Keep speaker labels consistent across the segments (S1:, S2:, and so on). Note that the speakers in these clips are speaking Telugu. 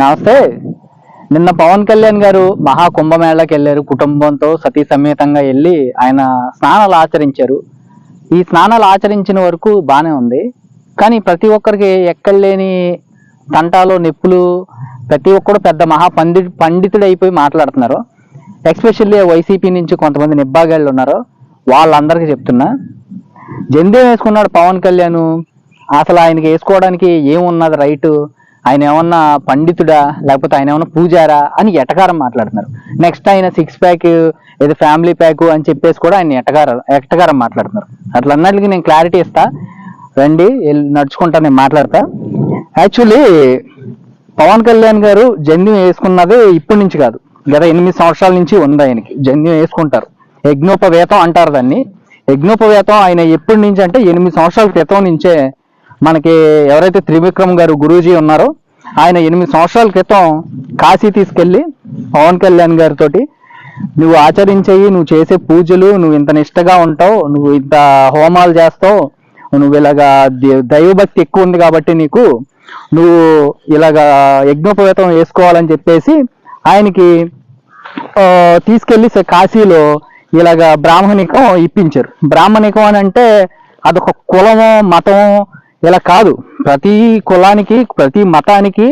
S1: నమస్తే. నిన్న పవన్ కళ్యాణ్ గారు మహా కుంభమేళాకి వెళ్ళారు కుటుంబంతో సతీ సమేతంగా వెళ్ళి ఆయన స్నానాలు ఆచరించారు. ఈ స్నానాలు ఆచరించిన వరకు బాగానే ఉంది. కానీ ప్రతి ఒక్కరికి ఎక్కడ లేని తంటాలు నొప్పులు ప్రతి ఒక్కడు పెద్ద మహా పండి పండితుడు అయిపోయి మాట్లాడుతున్నారు. ఎక్స్పెషల్లీ వైసీపీ నుంచి కొంతమంది నిబ్బాగాళ్ళు ఉన్నారు. వాళ్ళందరికీ చెప్తున్నా. జెందే వేసుకున్నాడు పవన్ కళ్యాణ్. అసలు ఆయనకి వేసుకోవడానికి ఏమున్నది రైట్? ఆయన ఏమన్నా పండితుడా లేకపోతే ఆయన ఏమన్నా పూజారా అని ఎటకారం మాట్లాడుతున్నారు. నెక్స్ట్ ఆయన సిక్స్ ప్యాక్ ఏదో ఫ్యామిలీ ప్యాక్ అని చెప్పేసి కూడా ఆయన ఎటకారం ఎటకారం మాట్లాడుతున్నారు. అట్లా అన్నట్లకి నేను క్లారిటీ ఇస్తా. రండి నడుచుకుంటా నేను మాట్లాడతా. యాక్చువల్లీ పవన్ కళ్యాణ్ గారు జన్యు వేసుకున్నది ఇప్పటి నుంచి కాదు. గత ఎనిమిది సంవత్సరాల నుంచి ఉంది ఆయనకి. జన్యు వేసుకుంటారు. యజ్ఞోపవేతం అంటారు దాన్ని. యజ్ఞోపవేతం ఆయన ఎప్పటి నుంచి అంటే ఎనిమిది సంవత్సరాల క్రితం నుంచే మనకి ఎవరైతే త్రివిక్రమ్ గారు గురూజీ ఉన్నారో ఆయన ఎనిమిది సంవత్సరాల క్రితం కాశీ తీసుకెళ్ళి పవన్ కళ్యాణ్ గారితో నువ్వు ఆచరించేయి నువ్వు చేసే పూజలు నువ్వు ఇంత నిష్టగా ఉంటావు నువ్వు ఇంత హోమాలు చేస్తావు నువ్వు ఇలాగా దే- దైవభక్తి ఎక్కువ ఉంది కాబట్టి నీకు నువ్వు ఇలాగా యజ్ఞోపవేతం వేసుకోవాలని చెప్పేసి ఆయనకి తీసుకెళ్ళి తీసుకెళ్ళి కాశీలో ఇలాగ బ్రాహ్మణికం ఇప్పించారు. బ్రాహ్మణికం అని అంటే అదొక కులము మతం ఇలా కాదు. ప్రతి కులానికి ప్రతి మతానికి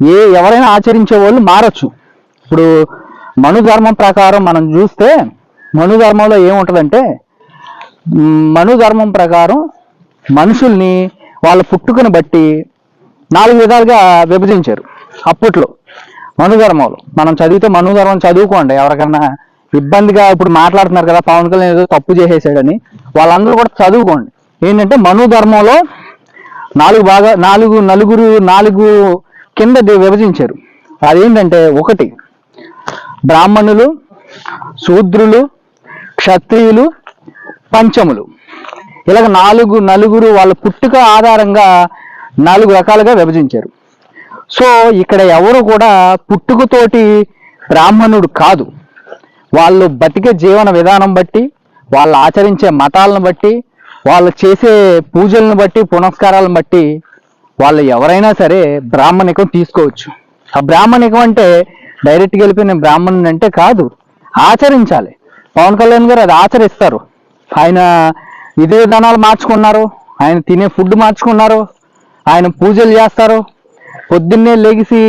S1: ఏ ఎవరైనా ఆచరించే వాళ్ళు మారచ్చు. ఇప్పుడు మనుధర్మం ప్రకారం మనం చూస్తే మనుధర్మంలో ధర్మంలో మనుధర్మం ప్రకారం మనుషుల్ని వాళ్ళ పుట్టుకను బట్టి నాలుగు విధాలుగా విభజించారు అప్పట్లో. మనుధర్మంలో మనం చదివితే మనుధర్మం చదువుకోండి. ఎవరికన్నా ఇబ్బందిగా ఇప్పుడు మాట్లాడుతున్నారు కదా పవన్ కళ్యాణ్ ఏదో తప్పు చేసేసాడని వాళ్ళందరూ కూడా చదువుకోండి. ఏంటంటే మనుధర్మంలో నాలుగు బాగా నాలుగు నలుగురు నాలుగు కింద విభజించారు. అదేంటంటే ఒకటి బ్రాహ్మణులు శూద్రులు క్షత్రియులు పంచములు. ఇలాగ నాలుగు నలుగురు వాళ్ళ పుట్టుక ఆధారంగా నాలుగు రకాలుగా విభజించారు. సో ఇక్కడ ఎవరు కూడా పుట్టుకతోటి బ్రాహ్మణుడు కాదు. వాళ్ళు బతికే జీవన విధానం బట్టి వాళ్ళు ఆచరించే మతాలను బట్టి వాళ్ళు చేసే పూజలను బట్టి పునస్కారాలను బట్టి వాళ్ళు ఎవరైనా సరే బ్రాహ్మణికం తీసుకోవచ్చు. ఆ బ్రాహ్మణికం అంటే డైరెక్ట్గా వెళ్ళిపోయిన బ్రాహ్మణుని అంటే కాదు ఆచరించాలి. పవన్ కళ్యాణ్ గారు అది ఆచరిస్తారు. ఆయన విధి విధానాలు మార్చుకున్నారు ఆయన తినే ఫుడ్ మార్చుకున్నారు ఆయన పూజలు చేస్తారు. పొద్దున్నే లెగిసి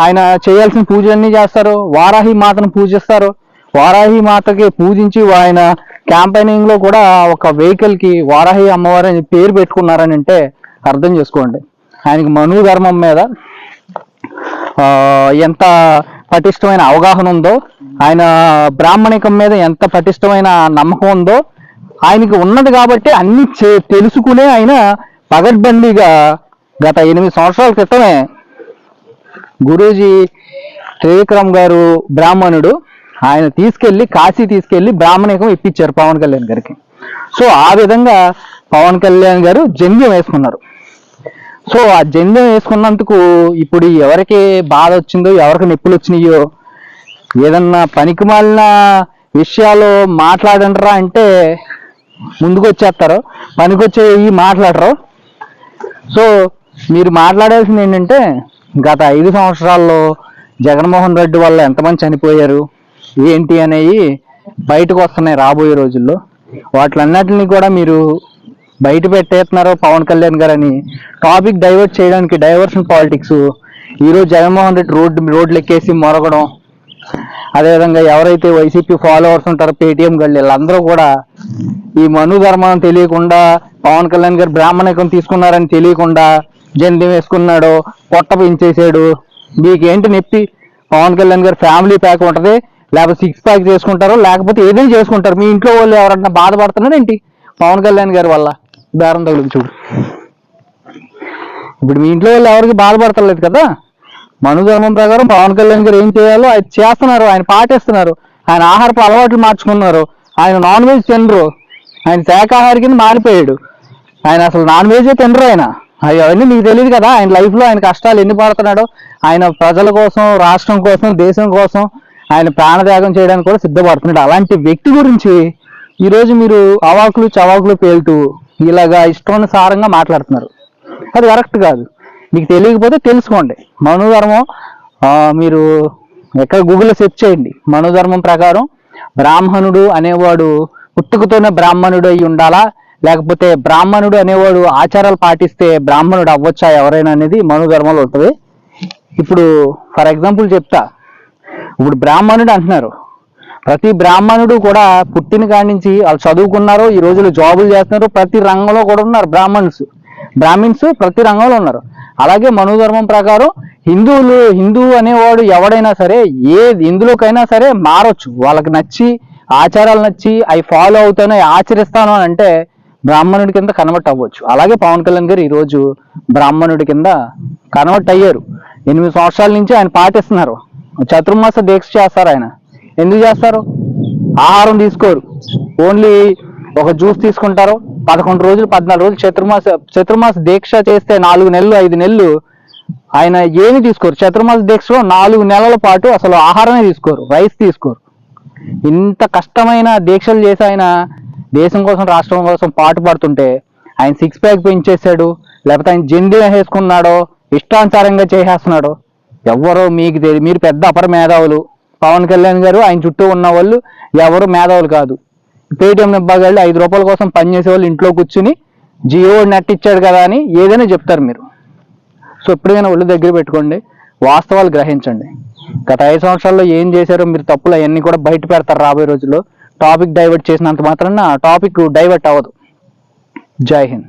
S1: ఆయన చేయాల్సిన పూజలన్నీ చేస్తారు. వారాహి మాతను పూజిస్తారు. వారాహి మాతకి పూజించి ఆయన క్యాంపెయినింగ్లో కూడా ఒక వెహికల్కి వారాహి అమ్మవారు అని పేరు పెట్టుకున్నారని అంటే అర్థం చేసుకోండి. ఆయనకి మను ధర్మం మీద ఎంత పటిష్టమైన అవగాహన ఉందో ఆయన బ్రాహ్మణికం మీద ఎంత పటిష్టమైన నమ్మకం ఉందో ఆయనకి ఉన్నది కాబట్టి అన్ని తెలుసుకునే ఆయన పగడ్బందీగా గత ఎనిమిది సంవత్సరాల క్రితమే గురూజీ త్రివిక్రమ్ గారు బ్రాహ్మణుడు ఆయన తీసుకెళ్ళి కాశీ తీసుకెళ్ళి బ్రాహ్మణికం ఇప్పించారు పవన్ కళ్యాణ్ గారికి. సో ఆ విధంగా పవన్ కళ్యాణ్ గారు జంధ్యం వేసుకున్నారు. సో ఆ జంధ్యం వేసుకున్నందుకు ఇప్పుడు ఎవరికి బాధ వచ్చిందో ఎవరికి నొప్పులు వచ్చినాయో ఏదన్నా పనికి మాలిన విషయాలు మాట్లాడండిరా అంటే ముందుకు వచ్చేస్తారు పనికొచ్చే ఈ మాట్లాడరు. సో మీరు మాట్లాడాల్సింది ఏంటంటే గత ఐదు సంవత్సరాల్లో జగన్మోహన్ రెడ్డి వల్ల ఎంతమంది చనిపోయారు? ఏంటి అనేవి బయటకు వస్తున్నాయి రాబోయే రోజుల్లో. వాటిలన్నిటిని కూడా మీరు బయట పెట్టేస్తున్నారు పవన్ కళ్యాణ్ గారు అని. టాపిక్ డైవర్ట్ చేయడానికి డైవర్షన్ పాలిటిక్స్. ఈరోజు జగన్మోహన్ రెడ్డి రోడ్డు రోడ్లు ఎక్కేసి మొరగడం. అదేవిధంగా ఎవరైతే వైసీపీ ఫాలోవర్స్ ఉంటారో పేటీఎం గళ్ళు వీళ్ళందరూ కూడా ఈ మను ధర్మం తెలియకుండా పవన్ కళ్యాణ్ గారు బ్రాహ్మణికం తీసుకున్నారని తెలియకుండా జంధ్యం వేసుకున్నాడు పొట్ట పెంచేసాడు మీకేంటి నొప్పి? పవన్ కళ్యాణ్ గారు ఫ్యామిలీ ప్యాక్ ఉంటుంది. లేకపోతే సిక్స్ ప్యాక్ చేసుకుంటారో లేకపోతే ఏదైనా చేసుకుంటారు. మీ ఇంట్లో వాళ్ళు ఎవరన్నా బాధపడుతున్నారు ఏంటి? పవన్ కళ్యాణ్ గారి వల్ల దారం తగులుకు చూడు. ఇప్పుడు మీ ఇంట్లో వాళ్ళు ఎవరికి బాధపడతలేదు కదా? మను ధర్మం ప్రకారం పవన్ కళ్యాణ్ గారు ఏం చేయాలో ఆయన చేస్తున్నారు ఆయన పాటిస్తున్నారు. ఆయన ఆహారపు అలవాట్లు మార్చుకున్నారు. ఆయన నాన్ వెజ్ తినరు. ఆయన శాఖాహార కింద మారిపోయాడు. ఆయన అసలు నాన్ వెజ్ తినరు ఆయన. అవి అవన్నీ మీకు తెలియదు కదా? ఆయన లైఫ్లో ఆయన కష్టాలు ఎన్ని పడుతున్నాడో? ఆయన ప్రజల కోసం రాష్ట్రం కోసం దేశం కోసం ఆయన ప్రాణత్యాగం చేయడానికి కూడా సిద్ధపడుతున్నాడు అలాంటి వ్యక్తి గురించి ఈరోజు మీరు అవాకులు చవాకులు పేలుతూ ఇలాగా ఇష్టానుసారంగా మాట్లాడుతున్నారు. అది కరెక్ట్ కాదు. మీకు తెలియకపోతే తెలుసుకోండి. మనుధర్మం మీరు ఎక్కడ గూగుల్లో సెర్చ్ చేయండి. మనోధర్మం ప్రకారం బ్రాహ్మణుడు అనేవాడు పుట్టుకతోనే బ్రాహ్మణుడు అయి ఉండాలా? లేకపోతే బ్రాహ్మణుడు అనేవాడు ఆచారాలు పాటిస్తే బ్రాహ్మణుడు అవ్వచ్చా ఎవరైనా అనేది మనోధర్మంలో ఉంటుంది. ఇప్పుడు ఫర్ ఎగ్జాంపుల్ చెప్తా. ఇప్పుడు బ్రాహ్మణుడు అంటున్నారు. ప్రతి బ్రాహ్మణుడు కూడా పుట్టిన కాడి నుంచి వాళ్ళు చదువుకున్నారు ఈ రోజుల్లో జాబులు చేస్తున్నారు ప్రతి రంగంలో కూడా ఉన్నారు బ్రాహ్మణ్స్ బ్రాహ్మిన్స్ ప్రతి రంగంలో ఉన్నారు. అలాగే మనుధర్మం ప్రకారం హిందువులు హిందువు అనేవాడు ఎవడైనా సరే ఏ ఇందులోకైనా సరే మారొచ్చు. వాళ్ళకి నచ్చి ఆచారాలు నచ్చి అవి ఫాలో అవుతాను ఆచరిస్తాను అని అంటే బ్రాహ్మణుడి కింద కన్వర్ట్ అవ్వచ్చు. అలాగే పవన్ కళ్యాణ్ గారు ఈరోజు బ్రాహ్మణుడి కింద కన్వర్ట్ అయ్యారు. ఎనిమిది సంవత్సరాల నుంచి ఆయన పాటిస్తున్నారు. చతుర్మాస దీక్ష చేస్తారు ఆయన. ఎందుకు చేస్తారు? ఆహారం తీసుకోరు. ఓన్లీ ఒక జ్యూస్ తీసుకుంటారు. పదకొండు రోజులు పద్నాలుగు రోజులు చతుర్మాస చతుర్మాస దీక్ష చేస్తే నాలుగు నెలలు ఐదు నెలలు ఆయన ఏమి తీసుకోరు. చతుర్మాస దీక్షలో నాలుగు నెలల పాటు అసలు ఆహారమే తీసుకోరు. రైస్ తీసుకోరు. ఇంత కష్టమైన దీక్షలు చేసి ఆయన దేశం కోసం రాష్ట్రం కోసం పాటు పడుతుంటే ఆయన సిక్స్ ప్యాక్ పెంచేశాడు. లేకపోతే ఆయన జెండీ వేసుకున్నాడో ఇష్టానుసారంగా చేసేస్తున్నాడు ఎవరో మీకు తెలియదు మీరు పెద్ద అపర మేధావులు. పవన్ కళ్యాణ్ గారు ఆయన చుట్టూ ఉన్న వాళ్ళు ఎవరు మేధావులు కాదు. పేటిఎం నిబ్బాగాళ్ళు ఐదు రూపాయల కోసం పనిచేసే వాళ్ళు ఇంట్లో కూర్చుని జియో నెట్ ఇచ్చాడు కదా అని ఏదైనా చెప్తారు మీరు. సో ఎప్పుడైనా ఒళ్ళు దగ్గర పెట్టుకోండి వాస్తవాలు గ్రహించండి. గత ఐదు సంవత్సరాల్లో ఏం చేశారో మీరు తప్పులు అవన్నీ కూడా బయట పెడతారు రాబోయే రోజుల్లో. టాపిక్ డైవర్ట్ చేసినంత మాత్రాన టాపిక్ డైవర్ట్ అవ్వదు. జై హింద్.